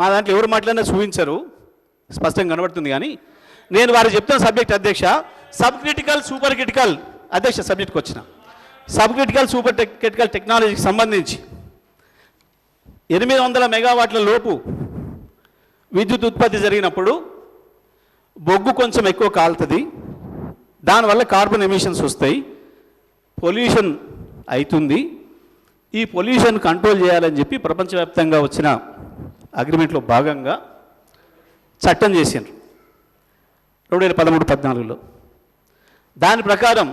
మా దాంట్లో ఎవరు మాట్లాడినా చూపించరు. స్పష్టంగా కనబడుతుంది కానీ నేను వారు చెప్తున్న సబ్జెక్ట్ అధ్యక్ష సబ్ క్రిటికల్ సూపర్ క్రిటికల్ అధ్యక్ష సబ్జెక్ట్కి వచ్చిన. Sub critical super tech critical టెక్నాలజీకి సంబంధించి ఎనిమిది వందల మెగావాట్ల లోపు విద్యుత్ ఉత్పత్తి జరిగినప్పుడు బొగ్గు కొంచెం ఎక్కువ కాలుతుంది. దానివల్ల కార్బన్ ఎమిషన్స్ వస్తాయి. పొల్యూషన్ అవుతుంది. ఈ పొల్యూషన్ కంట్రోల్ చేయాలని చెప్పి ప్రపంచవ్యాప్తంగా వచ్చిన అగ్రిమెంట్లో భాగంగా చట్టం చేసిండ్రు. రెండు వేల పదమూడు పద్నాలుగులో. దాని ప్రకారం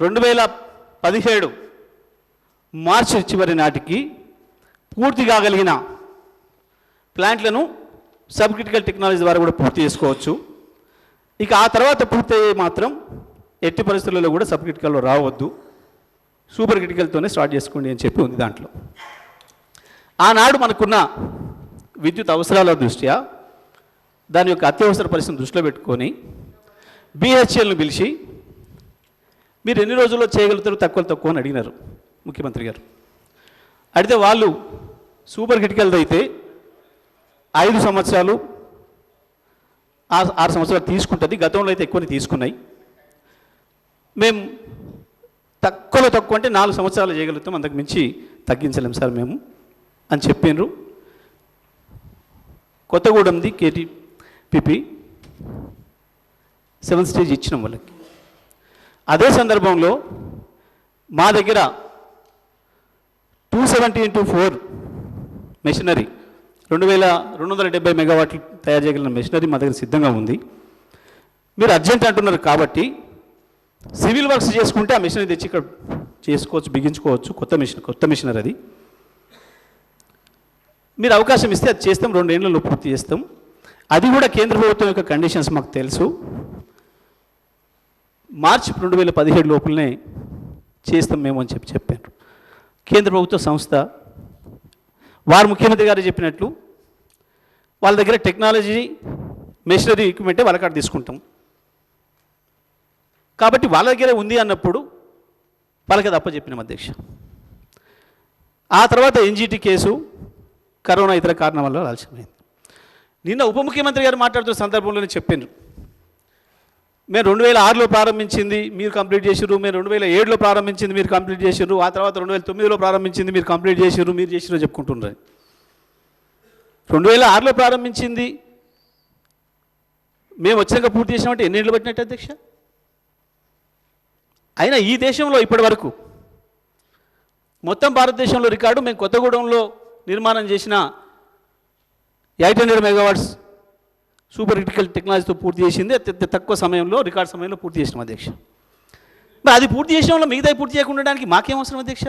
రెండు వేల పదిహేడు మార్చి చివరి నాటికి పూర్తి కాగలిగిన ప్లాంట్లను సబ్ క్రిటికల్ టెక్నాలజీ ద్వారా కూడా పూర్తి చేసుకోవచ్చు. ఇక ఆ తర్వాత పూర్తయ్యే మాత్రం ఎట్టి పరిస్థితుల్లో కూడా సబ్ క్రిటికల్లో రావద్దు. సూపర్ క్రిటికల్తోనే స్టార్ట్ చేసుకోండి అని చెప్పి ఉంది దాంట్లో. ఆనాడు మనకున్న విద్యుత్ అవసరాల దృష్ట్యా దాని యొక్క అత్యవసర పరిస్థితిని దృష్టిలో పెట్టుకొని బీహెచ్ఎల్ను పిలిచి మీరు ఎన్ని రోజుల్లో చేయగలుగుతారు తక్కువ తక్కువ అని అడిగినారు ముఖ్యమంత్రి గారు. అడిగితే వాళ్ళు సూపర్ క్రిటికల్ది అయితే ఐదు సంవత్సరాలు ఆరు సంవత్సరాలు తీసుకుంటుంది గతంలో అయితే ఎక్కువని తీసుకున్నాయి. మేము తక్కువలో తక్కువ అంటే నాలుగు సంవత్సరాలు చేయగలుగుతాం అంతకు మించి తగ్గించలేం సార్ మేము. అని చెప్పిండ్రు కొత్తగూడెంది కేటీపీపీ సెవెన్ స్టేజ్ ఇచ్చిన వాళ్ళకి. అదే సందర్భంలో మా దగ్గర two seventy into four machinery రెండు వేల రెండు వందల డెబ్బై మెగావాట్లు తయారు చేయగలిగిన మెషినరీ మా దగ్గర సిద్ధంగా ఉంది. మీరు అర్జెంట్ అంటున్నారు కాబట్టి సివిల్ వర్క్స్ చేసుకుంటే ఆ మెషినరీ తెచ్చి ఇక్కడ చేసుకోవచ్చు బిగించుకోవచ్చు కొత్త మిషన్ కొత్త మిషనరీ అది. మీరు అవకాశం ఇస్తే అది చేస్తాం రెండేళ్ళలో పూర్తి చేస్తాం. అది కూడా కేంద్ర ప్రభుత్వం యొక్క కండిషన్స్ మాకు తెలుసు. మార్చి రెండు వేల పదిహేడు లోపలనే చేస్తాం మేము అని చెప్పి చెప్పారు. కేంద్ర ప్రభుత్వ సంస్థ వారు ముఖ్యమంత్రి గారు చెప్పినట్లు వాళ్ళ దగ్గర టెక్నాలజీ మెషినరీ ఎక్విప్మెంటే వాళ్ళ కాడ తీసుకుంటాం. కాబట్టి వాళ్ళ దగ్గరే ఉంది అన్నప్పుడు వాళ్ళకి అది అప్పచెప్పినాం అధ్యక్ష. ఆ తర్వాత ఎన్జీటీ కేసు కరోనా ఇతర కారణాల వల్ల ఆలస్యమైంది. నిన్న ఉప ముఖ్యమంత్రి గారు మాట్లాడుతున్న సందర్భంలోనే చెప్పాను మేము రెండు వేల ఆరులో ప్రారంభించింది మీరు కంప్లీట్ చేసిర్రు. మేము రెండు వేల ఏడులో ప్రారంభించింది మీరు కంప్లీట్ చేసిర్రు. ఆ తర్వాత రెండు వేల తొమ్మిదిలో ప్రారంభించింది మీరు కంప్లీట్ చేసిర్రు మీరు చేసిర్రు చెప్పుకుంటున్నారు రెండు వేల ఆరులో ప్రారంభించింది మేము వచ్చినాక పూర్తి చేసినామంటే ఎన్ని ఏళ్ళు పట్టినట్టు అధ్యక్ష? అయినా ఈ దేశంలో ఇప్పటి వరకు మొత్తం భారతదేశంలో రికార్డు మేము కొత్తగూడెంలో నిర్మాణం చేసిన eight hundred megawatts super critical టెక్నాలజీతో పూర్తి చేసింది. అత్యంత తక్కువ సమయంలో రికార్డ్ సమయంలో పూర్తి చేసిన అధ్యక్ష. మరి అది పూర్తి చేసిన మిగతా పూర్తి చేయకుండా ఉండడానికి మాకేం అవసరం అధ్యక్ష?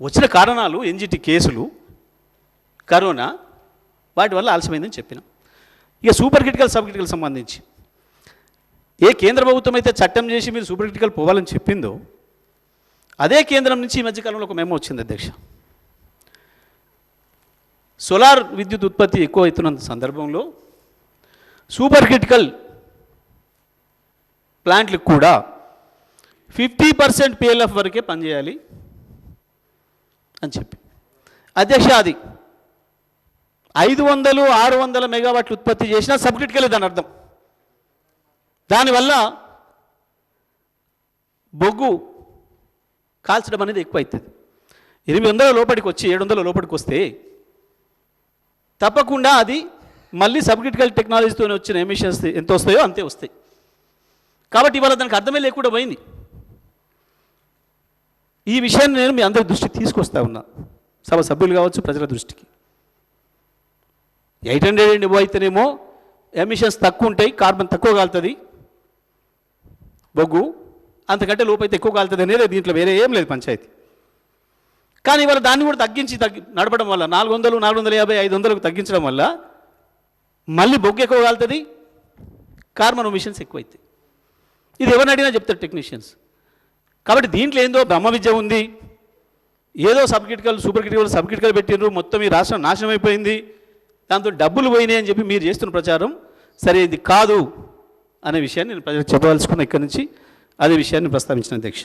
వచ్చిన కారణాలు ఎన్జిటి కేసులు కరోనా వాటి వల్ల ఆలస్యమైందని చెప్పిన. ఇక సూపర్ క్రిటికల్ సబ్ క్రిటికల్ సంబంధించి. ఏ కేంద్ర ప్రభుత్వం అయితే చట్టం చేసి మీరు సూపర్ క్రిటికల్ పోవాలని చెప్పిందో అదే కేంద్రం నుంచి ఈ మధ్యకాలంలో ఒక మెమో వచ్చింది అధ్యక్ష. సోలార్ విద్యుత్ ఉత్పత్తి ఎక్కువ అవుతున్న సందర్భంలో సూపర్ క్రిటికల్ ప్లాంట్లకు కూడా ఫిఫ్టీ పర్సెంట్ పిఎల్ఎఫ్ వరకే పనిచేయాలి అని చెప్పి. అధ్యక్ష అది ఐదు వందలు ఆరు వందల మెగావాట్లు ఉత్పత్తి చేసినా సబ్ క్రిటికల్ దాని అర్థం. దానివల్ల బొగ్గు కాల్చడం అనేది ఎక్కువ అవుతుంది ఎనిమిది వందల లోపలికి వచ్చి ఏడు వందల లోపలికి వస్తే తప్పకుండా అది మళ్ళీ సబ్క్రిటికల్ టెక్నాలజీతో వచ్చిన ఎమిషన్స్ ఎంత వస్తాయో అంతే వస్తాయి. కాబట్టి ఇవాళ దానికి అర్థమే లేకుండా పోయింది. ఈ విషయాన్ని నేను మీ అందరి దృష్టికి తీసుకొస్తా ఉన్నా. సభ సభ్యులు కావచ్చు ప్రజల దృష్టికి. ఎయిట్ హండ్రెడ్ అండ్ అయితేనేమో ఎమిషన్స్ తక్కువ ఉంటాయి కార్బన్ తక్కువ కాలుతుంది. బొగ్గు అంతకంటే లోపైతే ఎక్కువ కాలుతుంది అనేది దీంట్లో వేరే ఏం లేదు పంచాయతీ. కానీ ఇవాళ దాన్ని కూడా తగ్గించి తగ్గి నడపడం వల్ల నాలుగు వందలు నాలుగు వందల యాభై ఐదు వందలకు తగ్గించడం వల్ల మళ్ళీ బొగ్గు ఎక్కువ కాలుతుంది కార్బన్ మిషన్స్ ఎక్కువ అవుతాయి ఇది ఎవరిని అడిగినా చెప్తారు టెక్నీషియన్స్. కాబట్టి దీంట్లో ఏందో బ్రహ్మ విద్య ఉంది. ఏదో sub critical super critical sub critical పెట్టిండ్రు మొత్తం ఈ రాష్ట్రం నాశనం అయిపోయింది. దాంతో డబ్బులు పోయినాయి అని చెప్పి మీరు చేస్తున్న ప్రచారం సరే ఇది కాదు అనే విషయాన్ని నేను ప్రజలకు చెప్పదలుచుకున్న ఇక్కడి నుంచి. అదే విషయాన్ని ప్రస్తావించిన అధ్యక్ష